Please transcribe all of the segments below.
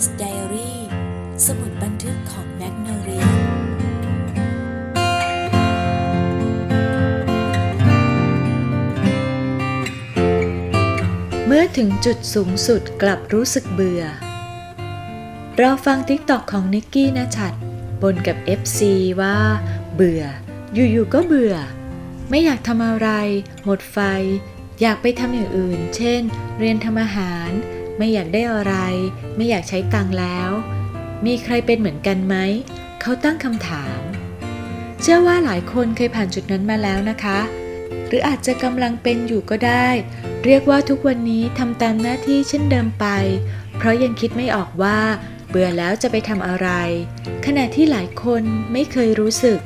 Princess Diary สมุดบันทึกของแมกโนเรียเมื่อถึงจุดสูงสุดกลับรู้สึกเบื่อเราฟังทิกตอกของนิกกี้นะชัดบนกับ FC ว่า เบื่อ อยู่ๆก็เบื่อ ไม่อยากทำอะไร หมดไฟ อยากไปทำอย่างอื่น เช่น เรียนทำอาหาร ไม่อยากได้อะไร ไม่อยากใช้ตังแล้ว มีใครเป็นเหมือนกันไหม เขาตั้งคำถาม เชื่อว่าหลายคนเคยผ่านจุดนั้นมาแล้วนะคะ หรืออาจจะกำลังเป็นอยู่ก็ได้ เรียกว่าทุกวันนี้ทำตามหน้าที่เช่นเดิมไป เพราะยังคิดไม่ออกว่า เบื่อแล้วจะไปทำอะไร ขณะที่หลายคนไม่เคยรู้สึก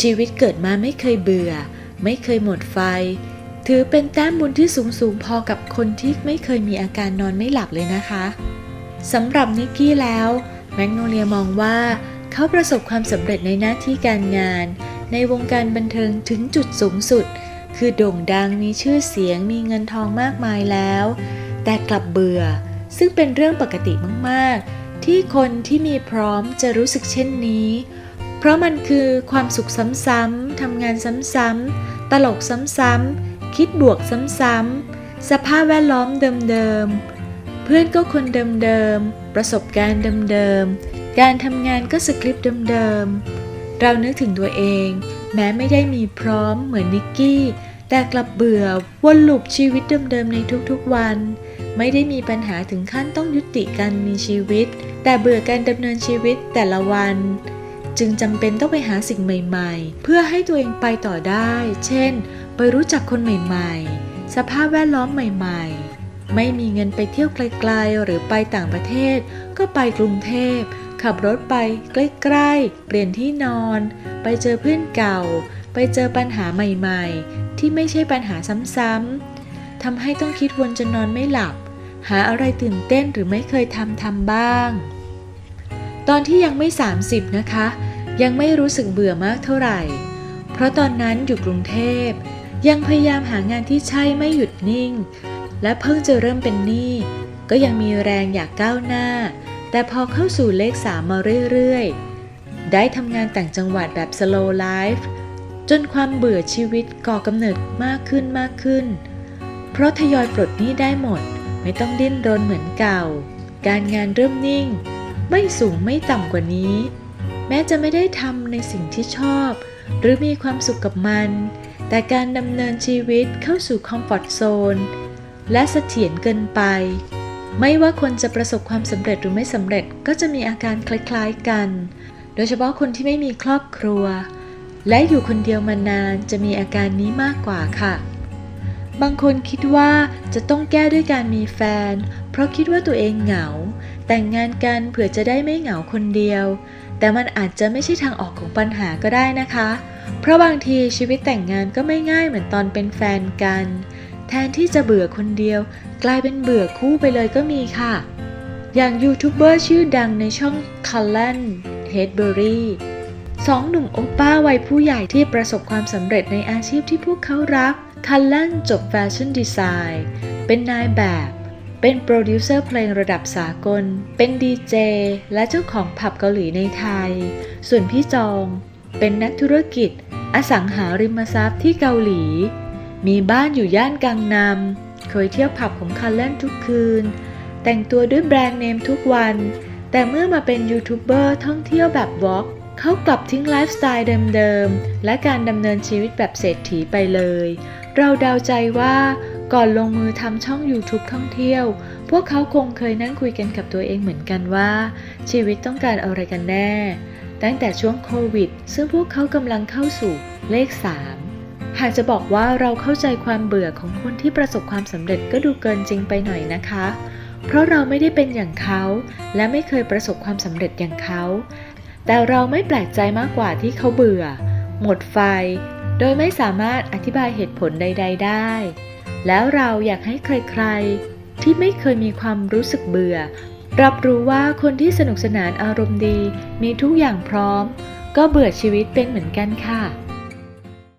ชีวิตเกิดมาไม่เคยเบื่อ ไม่เคยหมดไฟ ถือเป็นแต้มบุญที่สูงสูงพอกับคนที่ไม่เคยมีอาการนอนไม่หลับเลยนะคะสำหรับนิกกี้แล้วแมกโนเลียมองว่า เขาประสบความสำเร็จในหน้าที่การงาน ในวงการบันเทิงถึงจุดสูงสุด คือโด่งดังมีชื่อเสียงมีเงินทองมากมายแล้ว แต่กลับเบื่อ ซึ่งเป็นเรื่องปกติมากๆ ที่คนที่มีพร้อมจะรู้สึกเช่นนี้ เพราะมันคือความสุขซ้ำๆทำงานซ้ำๆตลกซ้ำๆ คิดบวกซ้ำๆ สภาพแวดล้อมเดิมๆ เพื่อนก็คนเดิมๆ ประสบการณ์เดิมๆ การทำงานก็สคริปต์เดิมๆ เรานึกถึงตัวเอง แม้ไม่ได้มีพร้อมเหมือนนิกกี้ แต่กลับเบื่อวนลูปชีวิตเดิมๆ ในทุกๆวัน ไม่ได้มีปัญหาถึงขั้นต้องยุติการมีชีวิต แต่เบื่อการดำเนินชีวิตแต่ละวันจึงจำเป็นต้องไปหาสิ่งใหม่ ๆ เพื่อให้ตัวเองไปต่อได้ เช่น ไปรู้จักคนใหม่ๆ สภาพแวดล้อมใหม่ๆ ไม่มีเงินไปเที่ยวไกลๆ หรือไปต่างประเทศ ก็ไปกรุงเทพ ขับรถไปใกล้ๆ เปลี่ยนที่นอน ไปเจอเพื่อนเก่า ไปเจอปัญหาใหม่ๆ ที่ไม่ใช่ปัญหาซ้ำๆทำให้ต้องคิดวนจนนอนไม่หลับ หาอะไรตื่นเต้นหรือไม่เคยทำทำบ้าง ตอนที่ยังไม่ 30 นะคะ ยังไม่รู้สึกเบื่อมากเท่าไหร่ เพราะตอนนั้นอยู่กรุงเทพ ยังพยายามหางานที่ใช่ไม่หยุดนิ่ง และเพิ่งจะเริ่มเป็นหนี้ก็ยังมีแรงอยากก้าวหน้า แต่พอเข้าสู่เลขสามมาเรื่อยๆ ได้ทำงานต่างจังหวัดแบบ slow life จนความเบื่อชีวิตก่อกำเนิดมากขึ้นมากขึ้น เพราะทยอยปลดหนี้ได้หมด ไม่ต้องดิ้นรนเหมือนเก่า การงานเริ่มนิ่ง ไม่สูงไม่ต่ำกว่านี้ แม้จะไม่ได้ทำในสิ่งที่ชอบ หรือมีความสุขกับมัน แต่การดำเนินชีวิตเข้าสู่คอมฟอร์ทโซนและเสถียรเกินไป ไม่ว่าคนจะประสบความสำเร็จหรือไม่สำเร็จก็จะมีอาการคล้ายๆกัน โดยเฉพาะคนที่ไม่มีครอบครัว และอยู่คนเดียวมานานจะมีอาการนี้มากกว่าค่ะ บางคนคิดว่าจะต้องแก้ด้วยการมีแฟน เพราะคิดว่าตัวเองเหงา แต่งงานกันเผื่อจะได้ไม่เหงาคนเดียว แต่มันอาจจะไม่ใช่ทางออกของปัญหาก็ได้นะคะเเพราะบางทีชีวิตแต่งงานก็ไม่ง่ายเหมือนตอนเป็นแฟนกัน แทนที่จะเบื่อคนเดียว กลายเป็นเบื่อคู่ไปเลยก็มีค่ะ อย่างยูทูบเบอร์ชื่อดังในช่อง c u l l e n h e a d b u r y สองหนุ่มโอป้าวัยผู้ใหญ่ที่ประสบความสำเร็จในอาชีพที่พวกเขารักคัลเลนจบแฟชั่นดีไซน์เป็นนายแบบ เป็นโปรดิวเซอร์เพลงระดับสากล เป็นดีเจ และเจ้าของผับเกาหลีในไทย ส่วนพี่จอง เป็นนักธุรกิจ อสังหาริมทรัพย์ที่เกาหลี มีบ้านอยู่ย่านกังนำเคยเที่ยวผับของคัลเลนทุกคืน แต่งตัวด้วยแบรนด์เนมทุกวัน แต่เมื่อมาเป็นยูทูบเบอร์ท่องเที่ยวแบบวอล์กเขากลับทิ้งไลฟ์สไตล์เดิมๆ และการดำเนินชีวิตแบบเศรษฐีไปเลย เราเดาใจว่าก่อนลงมือทำช่อง YouTube ท่องเที่ยว พวกเขาคงเคยนั่งคุยกันกับตัวเองเหมือนกันว่า ชีวิตต้องการอะไรกันแน่ ตั้งแต่ช่วงโควิด ซึ่งพวกเขากำลังเข้าสู่เลข 3 หากจะบอกว่าเราเข้าใจความเบื่อของคนที่ประสบความสำเร็จก็ดูเกินจริงไปหน่อยนะคะ เพราะเราไม่ได้เป็นอย่างเขา และไม่เคยประสบความสำเร็จอย่างเขา แต่เราไม่แปลกใจมากกว่าที่เขาเบื่อ หมดไฟ โดยไม่สามารถอธิบายเหตุผลใด ๆ ได้ แล้วเราอยากให้ใครๆที่ไม่เคยมีความรู้สึกเบื่อ รับรู้ว่าคนที่สนุกสนานอารมณ์ดีมีทุกอย่างพร้อม ก็เบื่อชีวิตเป็นเหมือนกันค่ะ